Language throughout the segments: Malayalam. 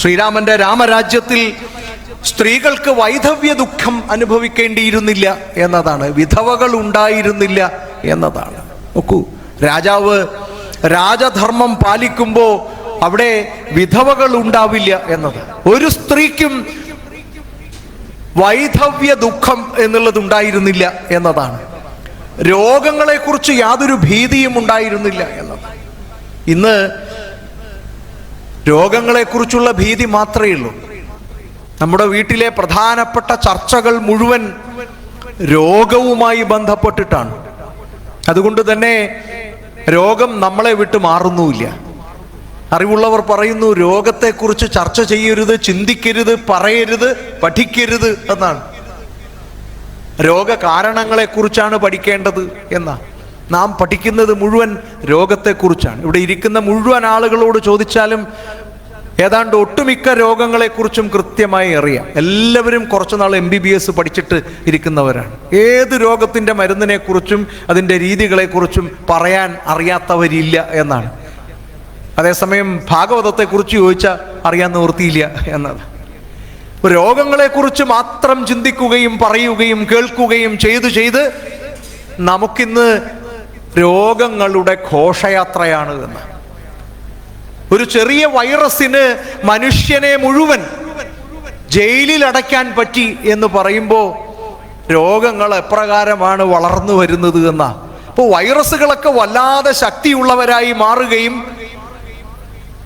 ശ്രീരാമന്റെ രാമരാജ്യത്തിൽ സ്ത്രീകൾക്ക് വൈധവ്യ ദുഃഖം അനുഭവിക്കേണ്ടിയിരുന്നില്ല എന്നതാണ്. വിധവകൾ ഉണ്ടായിരുന്നില്ല എന്നതാണ്. നോക്കൂ രാജാവ് രാജധർമ്മം പാലിക്കുമ്പോൾ അവിടെ വിധവകൾ ഉണ്ടാവില്ല എന്നത്. ഒരു സ്ത്രീക്കും വൈധവ്യ ദുഃഖം എന്നുള്ളത് ഉണ്ടായിരുന്നില്ല എന്നതാണ്. രോഗങ്ങളെക്കുറിച്ച് യാതൊരു ഭീതിയും ഉണ്ടായിരുന്നില്ല എന്നത്. ഇന്ന് രോഗങ്ങളെക്കുറിച്ചുള്ള ഭീതി മാത്രമേ ഉള്ളൂ. നമ്മുടെ വീട്ടിലെ പ്രധാനപ്പെട്ട ചർച്ചകൾ മുഴുവൻ രോഗവുമായി ബന്ധപ്പെട്ടിട്ടാണ്. അതുകൊണ്ട് തന്നെ രോഗം നമ്മളെ വിട്ട് മാറുന്നുമില്ല. അറിവുള്ളവർ പറയുന്നു രോഗത്തെക്കുറിച്ച് ചർച്ച ചെയ്യരുത് ചിന്തിക്കരുത് പറയരുത് പഠിക്കരുത് എന്നാണ്. രോഗകാരണങ്ങളെക്കുറിച്ചാണ് പഠിക്കേണ്ടത് എന്നാ നാം പഠിക്കുന്നത് മുഴുവൻ രോഗത്തെക്കുറിച്ചാണ്. ഇവിടെ ഇരിക്കുന്ന മുഴുവൻ ആളുകളോട് ചോദിച്ചാലും ഏതാണ്ട് ഒട്ടുമിക്ക രോഗങ്ങളെക്കുറിച്ചും കൃത്യമായി അറിയാം. എല്ലാവരും കുറച്ച് നാൾ എം ബി ബി എസ് പഠിച്ചിട്ട് ഇരിക്കുന്നവരാണ്. ഏത് രോഗത്തിന്റെ മരുന്നിനെക്കുറിച്ചും അതിന്റെ രീതികളെക്കുറിച്ചും പറയാൻ അറിയാത്തവരില്ല എന്നാണ്. അതേസമയം ഭാഗവതത്തെക്കുറിച്ച് ചോദിച്ചാൽ അറിയാൻ നിവൃത്തിയില്ല എന്നത് രോഗങ്ങളെക്കുറിച്ച് മാത്രം ചിന്തിക്കുകയും പറയുകയും കേൾക്കുകയും ചെയ്ത് ചെയ്ത് നമുക്കിന്ന് രോഗങ്ങളുടെ ഘോഷയാത്രയാണ് എന്ന് ഒരു ചെറിയ വൈറസിന് മനുഷ്യനെ മുഴുവൻ ജയിലിൽ അടയ്ക്കാൻ പറ്റി എന്ന് പറയുമ്പോൾ രോഗങ്ങൾ എപ്രകാരമാണ് വളർന്നു വരുന്നത് എന്ന. അപ്പോൾ വൈറസുകളൊക്കെ വല്ലാതെ ശക്തിയുള്ളവരായി മാറുകയും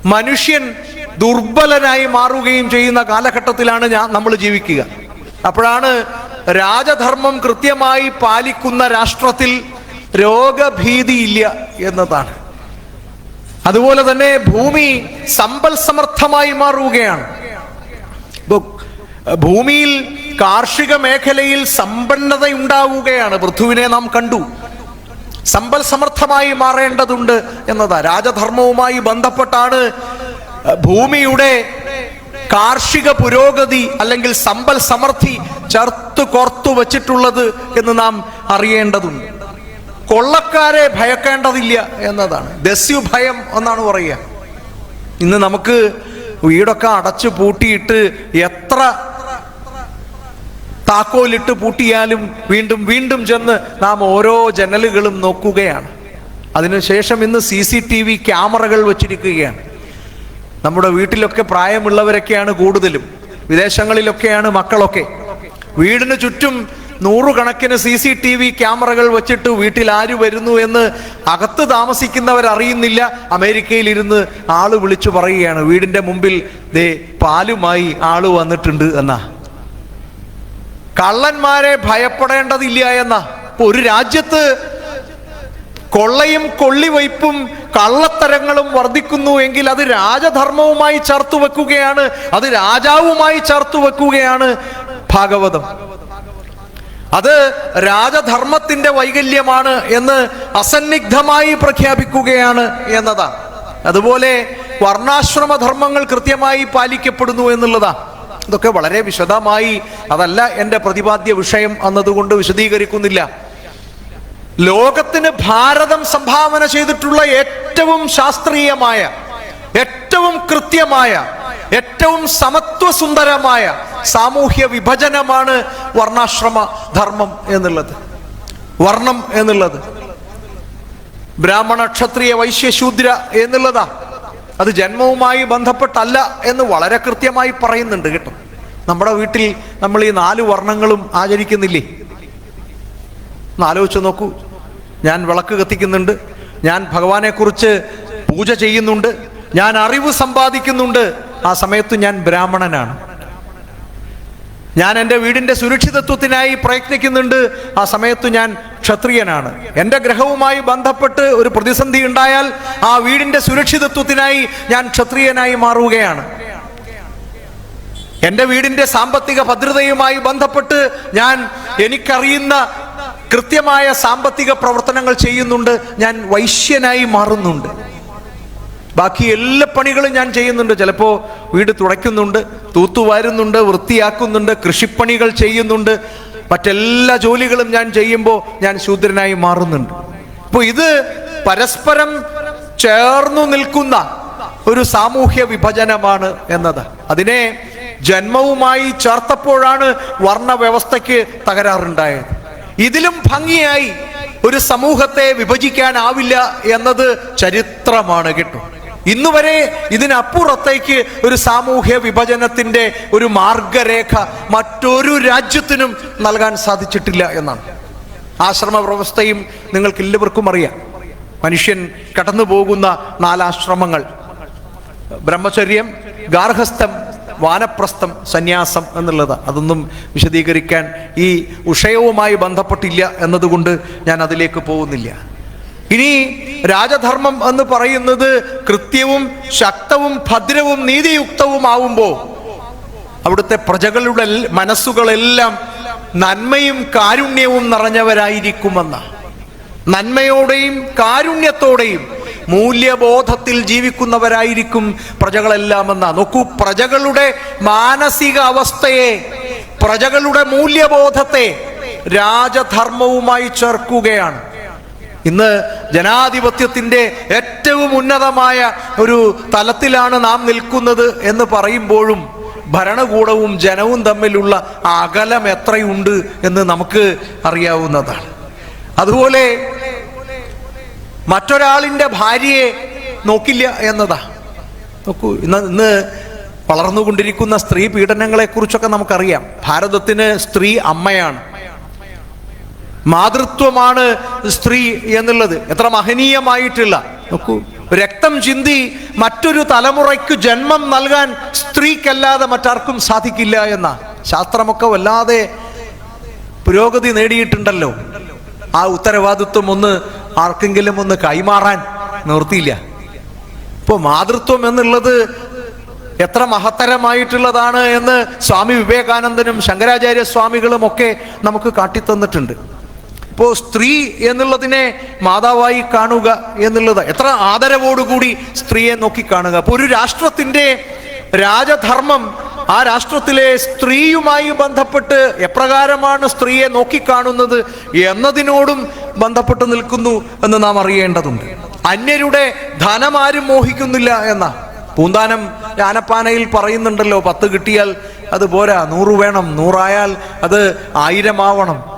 മനുഷ്യൻ ദുർബലനായി മാറുകയും ചെയ്യുന്ന കാലഘട്ടത്തിലാണ് ഞാൻ നമ്മൾ ജീവിക്കുക. അപ്പോഴാണ് രാജധർമ്മം കൃത്യമായി പാലിക്കുന്ന രാഷ്ട്രത്തിൽ രോഗഭീതിയില്ല എന്നതാണ്. അതുപോലെ തന്നെ ഭൂമി സമ്പൽ സമർത്ഥമായി മാറുകയാണ്. ഭൂമിയിൽ കാർഷിക മേഖലയിൽ സമ്പന്നത ഉണ്ടാവുകയാണ് പൃഥുവിനെ നാം കണ്ടു. സമ്പൽ സമർത്ഥമായി മാറേണ്ടതുണ്ട് എന്നതാ. രാജധർമ്മവുമായി ബന്ധപ്പെട്ടാണ് ഭൂമിയുടെ കാർഷിക പുരോഗതി അല്ലെങ്കിൽ സമ്പൽ സമൃദ്ധി ചേർത്ത് കോർത്തു വച്ചിട്ടുള്ളത് എന്ന് നാം അറിയേണ്ടതുണ്ട്. കൊള്ളക്കാരെ ഭയക്കേണ്ടതില്ല എന്നതാണ്. ദസ്യു ഭയം എന്നാണ് പറയുക. ഇന്ന് നമുക്ക് വീടൊക്കെ അടച്ചു പൂട്ടിയിട്ട് എത്ര താക്കോലിട്ട് പൂട്ടിയാലും വീണ്ടും വീണ്ടും ചെന്ന് നാം ഓരോ ജനലുകളും നോക്കുകയാണ്. അതിനുശേഷം ഇന്ന് സി സി ടി വി ക്യാമറകൾ വച്ചിരിക്കുകയാണ്. നമ്മുടെ വീട്ടിലൊക്കെ പ്രായമുള്ളവരൊക്കെയാണ് കൂടുതലും. വിദേശങ്ങളിലൊക്കെയാണ് മക്കളൊക്കെ. വീടിന് ചുറ്റും നൂറുകണക്കിന് സി സി ടി വി ക്യാമറകൾ വെച്ചിട്ട് വീട്ടിൽ ആര് വരുന്നു എന്ന് അകത്ത് താമസിക്കുന്നവർ അറിയുന്നില്ല അമേരിക്കയിൽ ഇരുന്ന് ആൾ വിളിച്ചു പറയുകയാണ്. വീടിന്റെ മുമ്പിൽ ദേ പാലുമായി ആൾ വന്നിട്ടുണ്ട് എന്നാ. കള്ളന്മാരെ ഭയപ്പെടേണ്ടതില്ല എന്ന. ഒരു രാജ്യത്ത് കൊള്ളയും കൊള്ളിവയ്പും കള്ളത്തരങ്ങളും വർദ്ധിക്കുന്നു എങ്കിൽ അത് രാജധർമ്മവുമായി ചേർത്തു വെക്കുകയാണ്. അത് രാജാവുമായി ചേർത്തു വെക്കുകയാണ് ഭാഗവതം. അത് രാജധർമ്മത്തിന്റെ വൈകല്യമാണ് എന്ന് അസന്നിഗ്ധമായി പ്രഖ്യാപിക്കുകയാണ് എന്നതാ. അതുപോലെ വർണാശ്രമ ധർമ്മങ്ങൾ കൃത്യമായി പാലിക്കപ്പെടുന്നു എന്നുള്ളതാ. ഇതൊക്കെ വളരെ വിശദമായി അതല്ല എന്റെ പ്രതിപാദ്യ വിഷയം എന്നതുകൊണ്ട് വിശദീകരിക്കുന്നില്ല. ലോകത്തിന് ഭാരതം സംഭാവന ചെയ്തിട്ടുള്ള ഏറ്റവും ശാസ്ത്രീയമായ ഏറ്റവും കൃത്യമായ ഏറ്റവും സമത്വസുന്ദരമായ സാമൂഹ്യ വിഭജനമാണ് വർണാശ്രമ ധർമ്മം എന്നുള്ളത്. വർണം എന്നുള്ളത്. ബ്രാഹ്മണ ക്ഷത്രിയ വൈശ്യശൂദ്ര എന്നുള്ളതാ. അത് ജന്മവുമായി ബന്ധപ്പെട്ടല്ല എന്ന് വളരെ കൃത്യമായി പറയുന്നുണ്ട് കേട്ടോ. നമ്മുടെ വീട്ടിൽ നമ്മൾ ഈ നാല് വർണങ്ങളും ആചരിക്കുന്നില്ലേ? ആലോചിച്ച് നോക്കൂ. ഞാൻ വിളക്ക് കത്തിക്കുന്നുണ്ട്. ഞാൻ ഭഗവാനെ കുറിച്ച് പൂജ ചെയ്യുന്നുണ്ട്. ഞാൻ അറിവ് സമ്പാദിക്കുന്നുണ്ട്. ആ സമയത്ത് ഞാൻ ബ്രാഹ്മണനാണ്. ഞാൻ എന്റെ വീടിന്റെ സുരക്ഷിതത്വത്തിനായി പ്രയത്നിക്കുന്നുണ്ട്. ആ സമയത്ത് ഞാൻ ക്ഷത്രിയനാണ്. എന്റെ ഗ്രഹവുമായി ബന്ധപ്പെട്ട് ഒരു പ്രതിസന്ധി ഉണ്ടായാൽ ആ വീടിന്റെ സുരക്ഷിതത്വത്തിനായി ഞാൻ ക്ഷത്രിയനായി മാറുകയാണ്. എന്റെ വീടിന്റെ സാമ്പത്തിക ഭദ്രതയുമായി ബന്ധപ്പെട്ട് ഞാൻ എനിക്കറിയുന്ന കൃത്യമായ സാമ്പത്തിക പ്രവർത്തനങ്ങൾ ചെയ്യുന്നുണ്ട്. ഞാൻ വൈശ്യനായി മാറുന്നുണ്ട്. ബാക്കി എല്ലാ പണികളും ഞാൻ ചെയ്യുന്നുണ്ട്. ചിലപ്പോൾ വീട് തുടയ്ക്കുന്നുണ്ട് തൂത്തുവാരുന്നുണ്ട് വൃത്തിയാക്കുന്നുണ്ട് കൃഷിപ്പണികൾ ചെയ്യുന്നുണ്ട്. മറ്റെല്ലാ ജോലികളും ഞാൻ ചെയ്യുമ്പോൾ ഞാൻ ശൂദ്രനായി മാറുന്നുണ്ട്. അപ്പോൾ ഇത് പരസ്പരം ചേർന്നു നിൽക്കുന്ന ഒരു സാമൂഹ്യ വിഭജനമാണ് എന്നത്. അതിനെ ജന്മവുമായി ചേർത്തപ്പോഴാണ് വർണ വ്യവസ്ഥയ്ക്ക് തകരാറുണ്ടായത്. ഇതിലും ഭംഗിയായി ഒരു സമൂഹത്തെ വിഭജിക്കാനാവില്ല എന്നത് ചരിത്രമാണ് കേട്ടോ. ഇന്നുവരെ ഇതിനപ്പുറത്തേക്ക് ഒരു സാമൂഹ്യ വിഭജനത്തിന്റെ ഒരു മാർഗരേഖ മറ്റൊരു രാജ്യത്തിനും നൽകാൻ സാധിച്ചിട്ടില്ല എന്നാണ്. ആശ്രമ വ്യവസ്ഥയും നിങ്ങൾക്ക് എല്ലാവർക്കും അറിയാം. മനുഷ്യൻ കടന്നു പോകുന്ന നാലാശ്രമങ്ങൾ. ബ്രഹ്മചര്യം ഗാർഹസ്ഥം വാനപ്രസ്ഥം സന്യാസം എന്നുള്ളത്. അതൊന്നും വിശദീകരിക്കാൻ ഈ ഉഷയവുമായി ബന്ധപ്പെട്ടില്ല എന്നതുകൊണ്ട് ഞാൻ അതിലേക്ക് പോകുന്നില്ല. ഇനി രാജധർമ്മം എന്ന് പറയുന്നത് കൃത്യവും ശക്തവും ഭദ്രവും നീതിയുക്തവുമാവുമ്പോൾ അവിടുത്തെ പ്രജകളുടെ മനസ്സുകളെല്ലാം നന്മയും കാരുണ്യവും നിറഞ്ഞവരായിരിക്കുമെന്ന. നന്മയോടെയും കാരുണ്യത്തോടെയും മൂല്യബോധത്തിൽ ജീവിക്കുന്നവരായിരിക്കും പ്രജകളെല്ലാം എന്ന നോക്കൂ പ്രജകളുടെ മാനസിക അവസ്ഥയെ പ്രജകളുടെ മൂല്യബോധത്തെ രാജധർമ്മവുമായി ചേർക്കുകയാണ്. ഇന്ന് ജനാധിപത്യത്തിന്റെ ഏറ്റവും ഉന്നതമായ ഒരു തലത്തിലാണ് നാം നിൽക്കുന്നത് എന്ന് പറയുമ്പോഴും ഭരണകൂടവും ജനവും തമ്മിലുള്ള അകലം എത്രയുണ്ട് എന്ന് നമുക്ക് അറിയാവുന്നതാണ്. അതുപോലെ മറ്റൊരാളിന്റെ ഭാര്യയെ നോക്കില്ല എന്നതാ. നോക്കൂ ഇന്ന് ഇന്ന് വളർന്നുകൊണ്ടിരിക്കുന്ന സ്ത്രീ പീഡനങ്ങളെക്കുറിച്ചൊക്കെ നമുക്കറിയാം. ഭാരതത്തിന് സ്ത്രീ അമ്മയാണ്. മാതൃത്വമാണ് സ്ത്രീ എന്നുള്ളത്. എത്ര മഹനീയമായിട്ടുള്ള നോക്കൂ രക്തം ചിന്തി മറ്റൊരു തലമുറയ്ക്ക് ജന്മം നൽകാൻ സ്ത്രീക്കല്ലാതെ മറ്റാർക്കും സാധിക്കില്ല എന്ന. ശാസ്ത്രമൊക്കെ വല്ലാതെ പുരോഗതി നേടിയിട്ടുണ്ടല്ലോ. ആ ഉത്തരവാദിത്വം ഒന്ന് ആർക്കെങ്കിലും ഒന്ന് കൈമാറാൻ നിർത്തിയില്ല ഇപ്പോൾ മാതൃത്വം എന്നുള്ളത് എത്ര മഹത്തരമായിട്ടുള്ളതാണ് എന്ന് സ്വാമി വിവേകാനന്ദനും ശങ്കരാചാര്യ സ്വാമികളും ഒക്കെ നമുക്ക് കാട്ടിത്തന്നിട്ടുണ്ട്. ഇപ്പോൾ സ്ത്രീ എന്നുള്ളതിനെ മാതാവായി കാണുക എന്നുള്ളത് എത്ര ആദരവോടുകൂടി സ്ത്രീയെ നോക്കി കാണുക. അപ്പോൾ ഒരു രാഷ്ട്രത്തിന്റെ രാജധർമ്മം ആ രാഷ്ട്രത്തിലെ സ്ത്രീയുമായി ബന്ധപ്പെട്ട് എപ്രകാരമാണ് സ്ത്രീയെ നോക്കിക്കാണുന്നത് എന്നതിനോടും ബന്ധപ്പെട്ട് നിൽക്കുന്നു എന്ന് നാം അറിയേണ്ടതുണ്ട്. അന്യരുടെ ധനം ആരും മോഹിക്കുന്നില്ല എന്ന. പൂന്താനം ആനപ്പാനയിൽ പറയുന്നുണ്ടല്ലോ പത്ത് കിട്ടിയാൽ അത് പോരാ നൂറ് വേണം നൂറായാൽ അത് ആയിരമാവണം.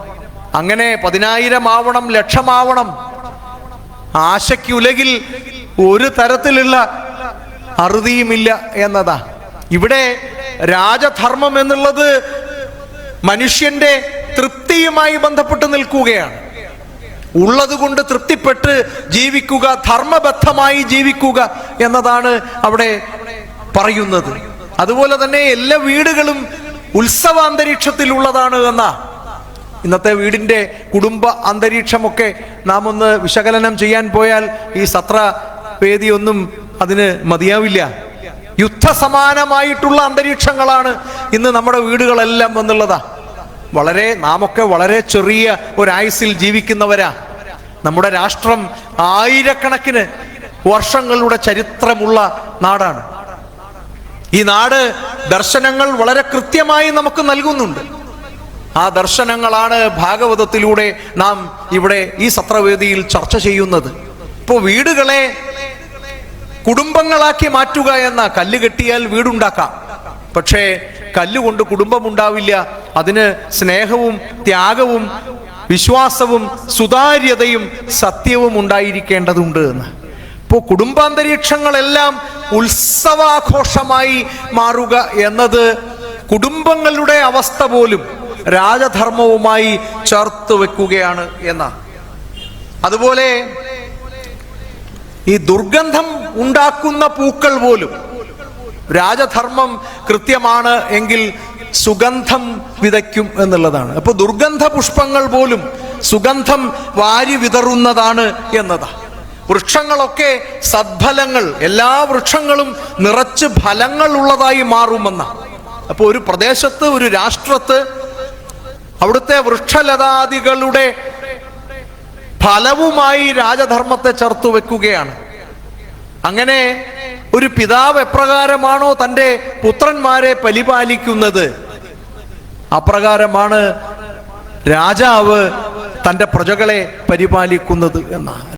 അങ്ങനെ പതിനായിരം ആവണം ലക്ഷമാവണം ആശയ്ക്ക് ഉലകിൽ ഒരു തരത്തിലുള്ള അറുതിയുമില്ല എന്നതാ. ഇവിടെ രാജധർമ്മം എന്നുള്ളത് മനുഷ്യന്റെ തൃപ്തിയുമായി ബന്ധപ്പെട്ട് നിൽക്കുകയാണ്. ഉള്ളതുകൊണ്ട് തൃപ്തിപ്പെട്ട് ജീവിക്കുക ധർമ്മബദ്ധമായി ജീവിക്കുക എന്നതാണ് അവിടെ പറയുന്നത്. അതുപോലെ തന്നെ എല്ലാ വീടുകളും ഉത്സവാന്തരീക്ഷത്തിലുള്ളതാണ് എന്നാ. ഇന്നത്തെ വീടിന്റെ കുടുംബ അന്തരീക്ഷമൊക്കെ നാം ഒന്ന് വിശകലനം ചെയ്യാൻ പോയാൽ ഈ സത്ര വേദിയൊന്നും അതിന് മതിയാവില്ല. യുദ്ധസമാനമായിട്ടുള്ള അന്തരീക്ഷങ്ങളാണ് ഇന്ന് നമ്മുടെ വീടുകളെല്ലാം വന്നുള്ളതാ വളരെ നാമൊക്കെ വളരെ ചെറിയ ഒരായുസിൽ ജീവിക്കുന്നവരാ. നമ്മുടെ രാഷ്ട്രം ആയിരക്കണക്കിന് വർഷങ്ങളുടെ ചരിത്രമുള്ള നാടാണ്. ഈ നാട് ദർശനങ്ങൾ വളരെ കൃത്യമായി നമുക്ക് നൽകുന്നുണ്ട്. ആ ദർശനങ്ങളാണ് ഭാഗവതത്തിലൂടെ നാം ഇവിടെ ഈ സത്രവേദിയിൽ ചർച്ച ചെയ്യുന്നത്. ഇപ്പോൾ വീടുകളെ കുടുംബങ്ങളാക്കി മാറ്റുക എന്ന കല്ല് കെട്ടിയാൽ വീടുണ്ടാക്കാം. പക്ഷേ കല്ലുകൊണ്ട് കുടുംബമുണ്ടാവില്ല. അതിന് സ്നേഹവും ത്യാഗവും വിശ്വാസവും സുതാര്യതയും സത്യവും ഉണ്ടായിരിക്കേണ്ടതുണ്ട് എന്ന്. ഇപ്പോൾ കുടുംബാന്തരീക്ഷങ്ങളെല്ലാം ഉത്സവാഘോഷമായി മാറുക എന്നത് കുടുംബങ്ങളുടെ അവസ്ഥ പോലും രാജധർമ്മവുമായി ചേർത്ത് വെക്കുകയാണ് എന്നാണ് അതുപോലെ ഈ ദുർഗന്ധം ഉണ്ടാക്കുന്ന പൂക്കൾ പോലും രാജധർമ്മം കൃത്യമാണ് എങ്കിൽ സുഗന്ധം വിതയ്ക്കും എന്നുള്ളതാണ്. അപ്പൊ ദുർഗന്ധ പുഷ്പങ്ങൾ പോലും സുഗന്ധം വാരി വിതറുന്നതാണ് എന്നതാ. വൃക്ഷങ്ങളൊക്കെ സദ്ഫലങ്ങൾ എല്ലാ വൃക്ഷങ്ങളും നിറച്ച് ഫലങ്ങൾ ഉള്ളതായി മാറുമെന്ന. അപ്പോൾ ഒരു പ്രദേശത്ത് ഒരു രാഷ്ട്രത്ത് അവിടുത്തെ വൃക്ഷലതാദികളുടെ ഫലവുമായി രാജധർമ്മത്തെ ചേർത്തു വെക്കുകയാണ്. അങ്ങനെ ഒരു പിതാവ് എപ്രകാരമാണോ തന്റെ പുത്രന്മാരെ പരിപാലിക്കുന്നത്? അപ്രകാരമാണ് രാജാവ് തന്റെ പ്രജകളെ പരിപാലിക്കുന്നത് എന്നാണ്.